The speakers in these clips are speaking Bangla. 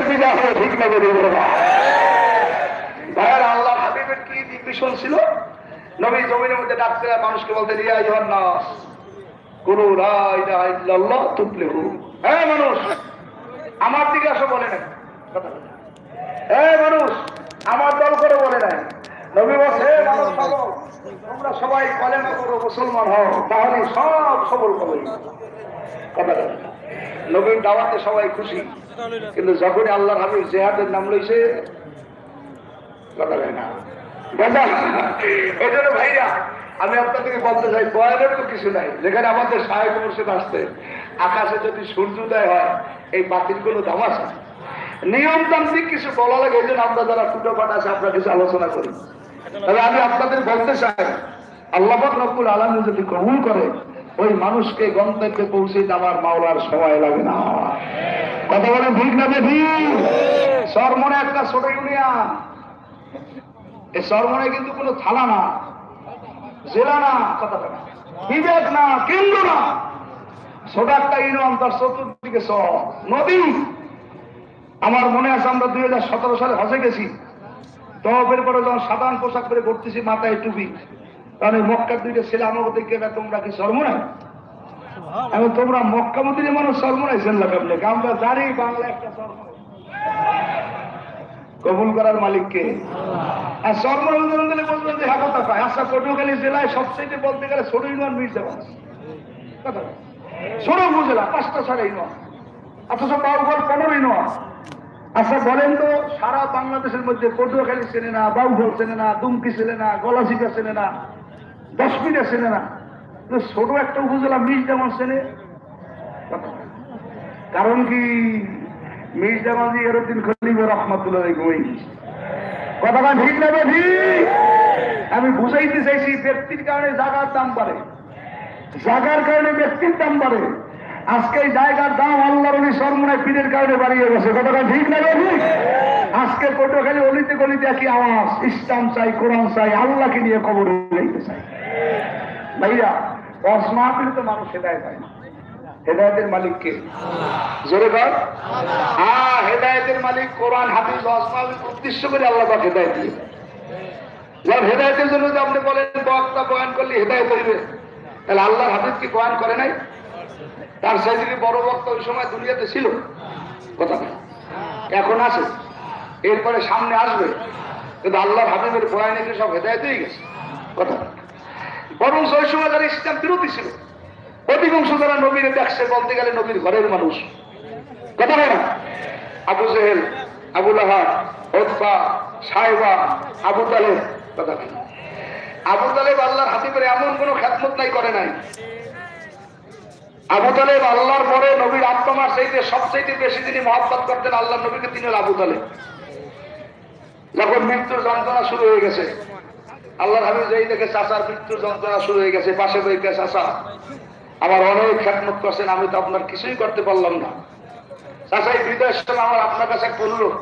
বিজয় হয়ে ঠিক না দেবো ভাইয়ার আল্লাহ হাবিবের কি মিশন ছিল? নবী জমিনের মধ্যে ডাকতে মানুষকে বলতে রিয়া ইহান কোন রায় রায় তুফলিহু। হ্যাঁ মানুষ আমার দিকে আসো বলে নাই। হ্যাঁ মানুষ আমার দল করে বলে নাই। নবী বলছে "হে সকল, তোমরা সবাই কলেমা করো মুসলমান হও তাহলে সব সবল হবে। কথা। নবীর দাওয়াতে সবাই খুশি। কিন্তু যখনই আল্লাহর হাবিব জেহাদের নাম লইছে কথা না। এই জন্য ভাইরা আমি আপনাদেরকে বলতে চাই বয়ানের তো কিছু নাই। যেখানে আমাদের সাহেব মুর্শিদ আসতে আকাশে যদি সূর্যোদয় হয় এই কোনো দাম আছে। নিয়মতান্ত্রিক কিছু বলা লাগে এই জন্য আমরা যারা টুটো পাট আছে আপনার কিছু আলোচনা করি। তবে আমি আপনাদের বলতে চাই আল্লাহ রব্বুল আলম যদি গ্রহণ করে ওই মানুষকে গন্তব্যে পৌঁছে যাওয়ার মাওলার সময় লাগে না। কথা বলেন ঠিক না বেঠি সরমনে একটা ছোট ইউনিয়ন। এই সরমনে কিন্তু কোনো থালা না। জেলা না কথাটা না বিবেক না, কেন্দ্র না। ছোট একটা ইউনিয়ন, তার চতুর্দিকে সব নদী। আমার মনে আছে আমরা দুই হাজার সতেরো সালে হসে গেছি। তহবের পরে যখন সাধারণ পোশাক পরে ঘুরতেছি, মাথায় টুপি। এই মক্কার দুইটা ছেলে, আমাকে দেখে তোমরা কি সর্বনায় এখন তোমরা মক্কা মন্দিরে মানুষ সর্বনাইছেন লাগাবলে আমরা জানি বাংলা একটা সর্বনাই কবুল করার মালিককে আর সর্বরঞ্জন দিলে বলবেন যে হ্যাঁ কথা পায় আচ্ছা পটুয়াখালী জেলায় সবচেয়ে বলতে গেলে ছোট ইউনিয়ন মির্জাবাদ কথা। ছোট উপজেলা, পাঁচটা ছাড়া ইউনিয়ন। অথচ বাউগল পনেরো ইউনিয়ন। আচ্ছা বলেন তো, সারা বাংলাদেশের মধ্যে পটুয়াখালী চেনে না বাউগল চেনে না, দুমকি চেনে না গলাচিকা চেনে না। দশমিনা চেনে না ছোট একটা উপজেলা মির্জামান বলে। কারণ কি মির্জামাজি এরদিন খলিফ রহমতুল্লাহ ঘুমাই কথাটা ঠিক না ঠিক আমি বুঝাইতে চাইছি, ব্যক্তির কারণে জায়গার দাম বাড়ে। জায়গার কারণে ব্যক্তির দাম বাড়ে। আজকে জায়গার দাম আল্লাহর অলি সরমনায় পীরের কারণে বাড়িয়ে গেছে। কথাটা ঠিক না ঠিক আজকে পটুয়াখালী অলিতে গলিতে একই আওয়াজ, ইসলাম চাই, কোরআন চাই, আল্লাহকে নিয়ে কবর চাই। ভাইয়া দশ তো মানুষ হেদায় পায় না। হেদায়তের মালিক কে? জোরে কর। হ্যাঁ হেদায়তের মালিক কোরআন হাফিজ আসমাল উদ্দেশ্য করে আল্লাহ পাক হেদায়ত দিয়ে যার হেদায়তের জন্য যে আপনি বলেন, বক্তা বয়ান করলে হেদায়ত হইবে। তাহলে আল্লাহর হাফিজ কি বয়ান করে নাই? তার সাইজে বড় বক্তা ওই সময় দুনিয়াতে ছিল? কথা এখন আছে। এরপরে সামনে আসবে। কিন্তু আল্লাহর হাবিবের বয়ান সব হেদায়ত হয়ে গেছে। কথা। বরং সময় ইসলাম বিরোধী ছিল। অধিকাংশ যারা নবীর দেখছে বলতে গেলে নবীর ঘরের মানুষ। কথা হয় না আবু জেহেল, আবু লাহাব, ওতবা, সাহেবা, আবু তালেব, কথা হয় আবু তালেব আল্লাহর হাতি করে এমন কোন খ্যাতমত নাই, করে নাই। আবু তালেব আল্লাহর পরে নবীর আত্মার চাইতে সবচাইতে বেশি তিনি মহাব্বত করতেন আল্লাহ নবীকে, তিনি আবু তালেব। যখন মৃত্যুর যন্ত্রণা শুরু হয়ে গেছে আল্লাহর হাবিব যেই দেখে চাচার মৃত্যুর যন্ত্রণা শুরু হয়ে গেছে, পাশে বইকে চাচা, আমার অনেক খ্যাতমত করছেন, আমি তো আপনার কিছুই করতে পারলাম না। চাচা, এই বিদায়ের সময় আমার আপনার কাছে একটা অনুরোধ।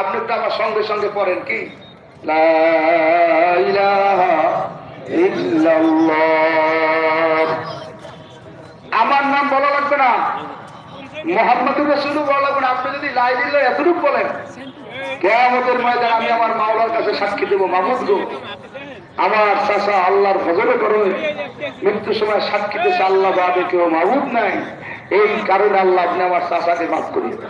আপনি একটু আমার সঙ্গে সঙ্গে পড়েন কি? আমার নাম বলা লাগবে না। মোহাম্মদুর রসুল বলা লাগবে না। আপনি যদি লাই দিলে এতটুকু বলেন, কেয়ামতের ময়দান আমি আমার মাওলার কাছে সাক্ষী দেবো মাহমুদ গো। আমার চাষা আল্লাহর ভজনে করো। মৃত্যুর সময় সাক্ষী দিয়েছে আল্লাহ বাদে কেউ মাহমুদ নাই। এই কারণে আল্লাহ আপনি আমার চাষাকে মাফ করিয়ে দেন।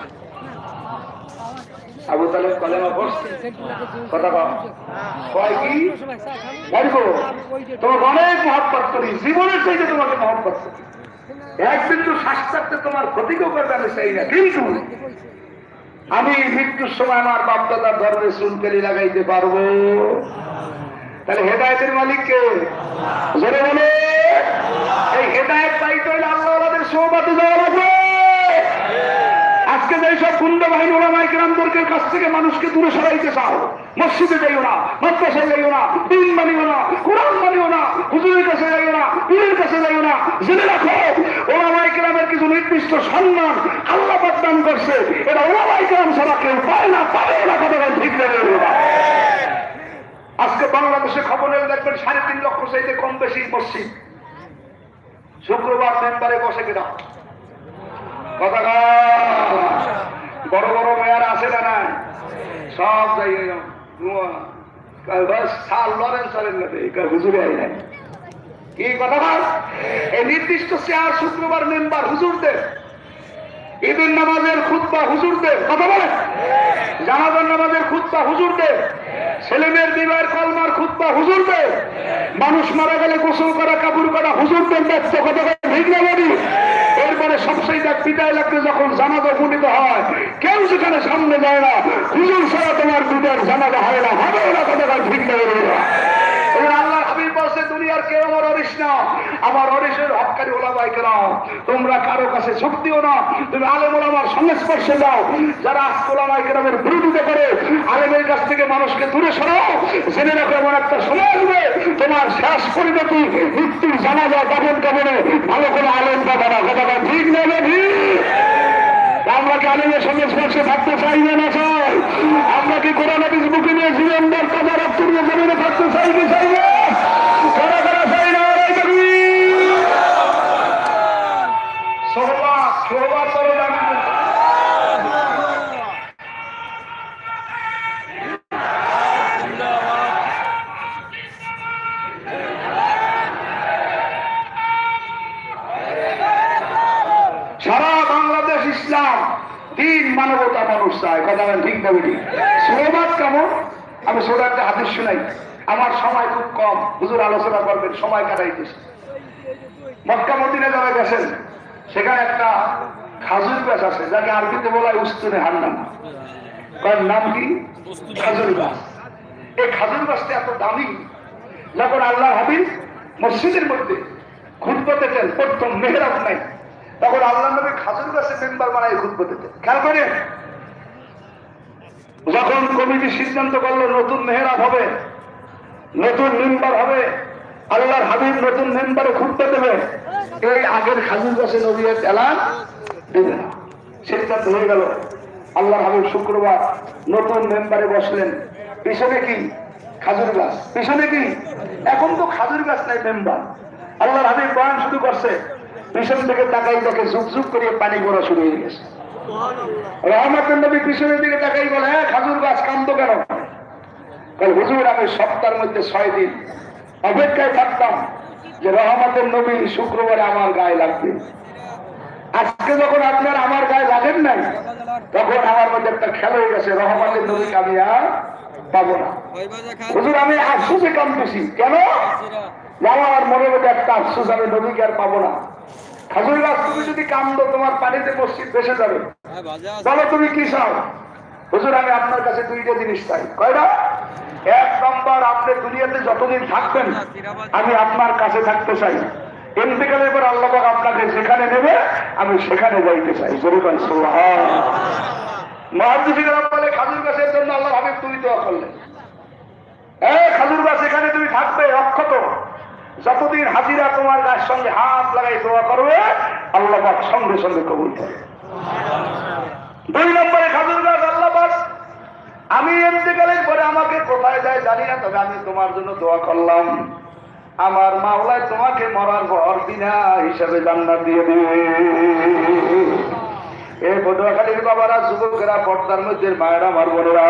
করি। শ্বাস থাকতে তোমার আমি আমি মৃত্যুর সময় আমার বাপদাদার ধর্মে সুনকালি লাগাইতে পারব। তাহলে হেদায়তের মালিককে জোরে বলে। এই হেদায়ত পাইতে হলে আল্লাহ আমাদের সৌবাতে যাওয়া লাগবে। আজকে যে সব গুন্ড বাহিনী ওলামাই গ্রামদেরকে কাছ থেকে মানুষকে দূরে সরাইতে চাও, মসজিদে যাইও না, মাদ্রাসায় যাইও না, দিন মানিও না, কোরআন মানিও না, হুজুরের কাছে যাইও না, পীরের কাছে যাইও না, জেনে রাখো ওলামাই গ্রামের কিছু নির্দিষ্ট সম্মান আল্লাহ প্রদান করছে। এটা ওলামাই গ্রাম ছাড়া কেউ পায় না, পাবে না কথা ঠিক নেবে আজকে বাংলাদেশে খবর এলে, দেখবেন সাড়ে তিন লক্ষ চাইতে কম বেশি মসজিদ শুক্রবার মেম্বারে বসে কিনা কথা বড় বড় মেয়ার আছে না নাই? সব কি কথা এই নির্দিষ্ট শুক্রবার নামাজের খুতবা হুজুরদের, কথা জানাজার নামাজের হুজুরদের ছেলেমেয়ের বিবাহের কলমার খুতবা হুজুরদের। মানুষ মারা গেলে গোসল করা, কাপড় করা হুজুরদের কথা ঠিক এরপরে সবচেয়ে দেখ লাগতে যখন জানাজা উপনীত হয়, কেউ সেখানে সামনে যায় না, হুজুর তোমার বিদায় জানাজা হয় না। হবে না বলি এবার আল্লাহ দুনিয়ার কেউ আমার অরিস না। আমার অরিসের হকারি ওলামাই কেন তোমরা কারও কাছে শক্তিও না। তুমি আলেম ওলামার সংস্পর্শে যাও যারা ওলামাই কেরামের বিরোধিতা করে, আলেমের কাছ থেকে মানুষকে দূরে সরাও। জেনে রাখো, এমন একটা সময় আসবে, তোমার শেষ পরিণতি মৃত্যুর জানা যায় কাপড় কাপড়ে ভালো করে আলেম পাবে না কথা ঠিক না ঠিক? আমরা কি আলিমের সঙ্গে স্পর্শে থাকতে চাই না চাই? আমরা কি কোরআন হাদিস বুকে নিয়ে জীবন তিন মানবতা মানুষ চায়। কথা ঠিক না বেটি সোহবাদ কেমন? আমি সোনারটা হাদিস শুনাই। আমার সময় খুব কম। হুজুর আলোচনা করবেন, সময় কাটাইতেছে। মক্কা মদিনে যারা গেছেন, সেখানে একটা খাজুর গাছ আছে, যাকে আরবিতে বলা উস্তুনে হান্নান। তার নাম কি? খাজুর গাছ। এই খাজুর গাছটা এত দামি যখন আল্লাহ হাবিব মসজিদের মধ্যে খুঁজবতে দেন প্রথম মেহরাব নাই। তখন আল্লাহ নবী খাজুর গাছে মেম্বার বানায় খুঁজবতে দেন খেয়াল করেন? যখন কমিটি সিদ্ধান্ত করল নতুন মেহরাব হবে, নতুন মেম্বার হবে, আল্লাহর হাবিব নতুন মেম্বারে খুঁজতে দেবে, এই আগের খাজুর গাছে নবীর এলান দেবে না। সিদ্ধান্ত হয়ে গেল, আল্লাহর হাবিব শুক্রবার নতুন মেম্বারে বসলেন। পিছনে কি? খাজুর গাছ। পিছনে কি? এখন তো খাজুর গাছ নাই, মেম্বার। আল্লাহর হাবিব বয়ান শুরু করছে। পিছন থেকে তাকাই দেখে ঝুক ঝুক করে পানি পড়া শুরু হয়ে গেছে। রহমতের নবী পিছনের দিকে তাকাই বলে হ্যাঁ খাজুর গাছ কান্দ কেন? হুজুর আমি সপ্তাহের মধ্যে ছয় দিন অপেক্ষায় থাকতাম যে রহমতের নবী শুক্রবারে আমার গায়ে লাগবে। আজকে যখন আপনার আমার গায়ে লাগেন নাই তখন আমার মধ্যে একটা খেলা হয়ে গেছে রহমতের নবীকে আমি আর পাবো না। হুজুর আমি আফসোসে কামতেছি কেন? আমার মনের মধ্যে একটা আফসোস আমি নবীকে আর পাবো না। খাজুর তুমি যদি কান্দ তোমার পানিতে মসজিদ ভেসে যাবে। বলো তুমি কি চাও? হুজুর আমি আপনার কাছে দুইটা জিনিস চাই। কয়টা? এক নম্বর আপনি দুনিয়াতে যতদিন থাকবেন আমি আপনার কাছে থাকতে চাই। ইন্তেকালের পর আল্লাহ আপনাকে যেখানে নেবে আমি সেখানে যাইতে চাই। বলে খাজুর গাছের জন্য আল্লাহ হাবিব তুমি দোয়া করলেন। এ খাজুর গাছ এখানে তুমি থাকবে অক্ষত যতদিন হাজিরা তোমার গাছ সঙ্গে হাত লাগাই দোয়া করবে, আল্লাহ সঙ্গে সঙ্গে কবুল করে দুই নম্বরে খাজুর গাছ, আল্লাহ আমি এতেকালের পরে আমাকে কোথায় যায় জানি না, তবে আমি তোমার জন্য দোয়া করলাম। আমার মাওলায় তোমাকে মরার পর বিনা হিসাবে জান্নাত দিয়ে দিবে। এই পটুয়াখালীর বাবারা, যুবকেরা, পর্দার মধ্যে মায়েরা, আমার বোনেরা।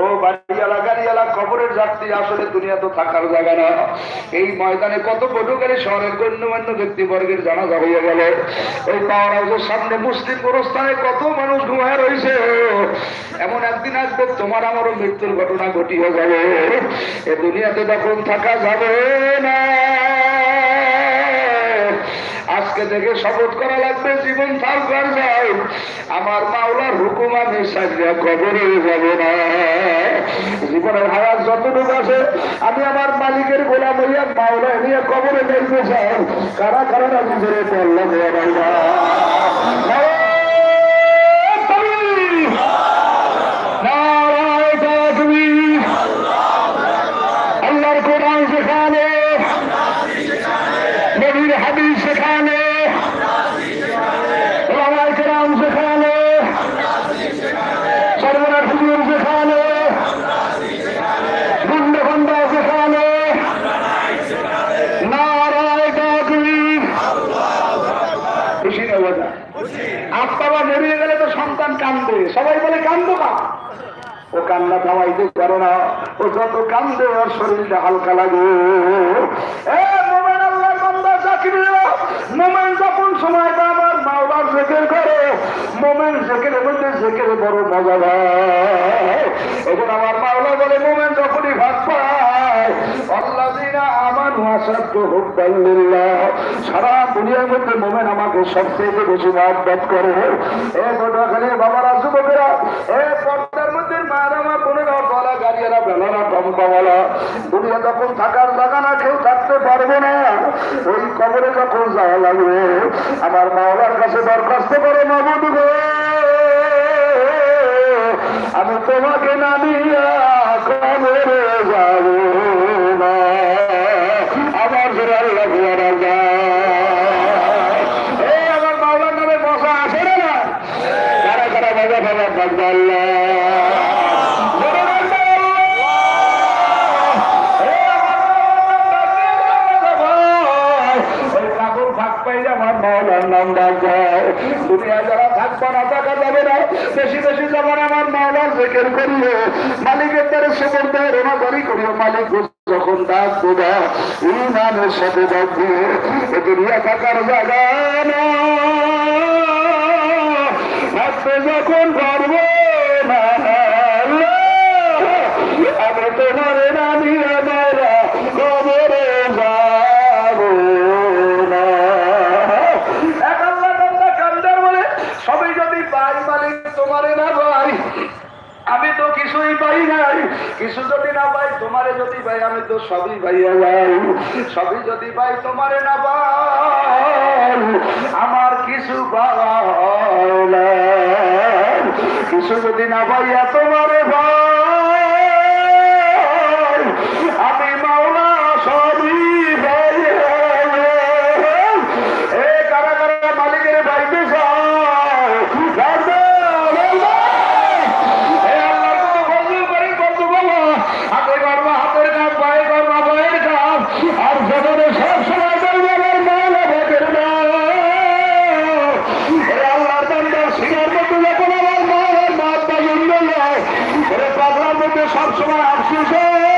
ও বাড়িওয়ালা গাড়িওয়ালা খবরের যাত্রী আসলে দুনিয়া তো থাকার জায়গা না। এই ময়দানে কত পটুয়াখালী শহরের গণ্যমান্য ব্যক্তিবর্গের জানাজা হয়ে গেল। এই পাওয়ার হাউসের সামনে মুসলিম গোরস্থানে কত মানুষ ঘুমায় রয়েছে এমন একদিন আসবে, তোমার আমারও মৃত্যুর ঘটনা ঘটিয়ে যাবে। এ দুনিয়াতে তখন থাকা যাবে না। আজকে থেকে শপথ করা লাগবে জীবন থাকবার নাই আমার মাওলার হুকুম আমি সাজিয়া কবরে যাব না। জীবনের হারার যতটুকু আছে, আমি আমার মালিকের গোলাম হইয়া মাওলা নিয়ে কবরে দেখতে চাই। কারা কারা আমি ধরে পড়লাম আল্লাহর কোরআন সেখানে নবীর হাদিস সেখানে ওলামায়ে কেরাম সেখানে সর্বনার হুজুর সেখানে গুন্ডখন্ডা সেখানে নারায় তাকবীর খুশি না বাজা কান্দো না ও কান্না থামাইতে পারে না। ও যত কান্দে ওর শরীরটা হালকা লাগে। আমার আমার সারা দুনিয়ার মধ্যে মোমেন আমাকে সবচেয়ে বেশি মহব্বত করে। এ গোটাখালী বাবারা, যুবকেরা এ পর্দার মধ্যে মায়ের আমার বোনেরা গলা গাড়িয়ারা বেলারা টমকাওয়ালা দুনিয়া যখন থাকার জায়গা না কেউ থাকতে পারবে না, ওই কবরে যখন যাওয়া লাগবে। আমার মাওলার কাছে দরখাস্ত করে, মাবুদ আমি তোমাকে নামিয়া কবরে যাব না। আমার মাওলার নামে বসা আসে না? না কারা কারা যারা থাকবে না থাকা যাবে না। বেশি বেশি যখন আমার মাওলার জেকের করিও, মালিকের দ্বারে সেবন দেয় রোনাদারি করিও, মালিক যখন ডাক দেবা, ইমানের সাথে ডাক দিয়ে, এ দুনিয়া থাকার জায়গা না। যখন পারব যদি মানে তোমারে না ভাই। আমি তো কিছুই পাই নাই। কিছু যদি না পাই, তোমারে যদি পাই, আমি তো সবই পাইয়া যাই। সবই যদি পাই, তোমারে না পাই। আমার কিছু পাওয়া। কিছু যদি না পাইয়া, তোমারে ভাই সবসময় আফসোস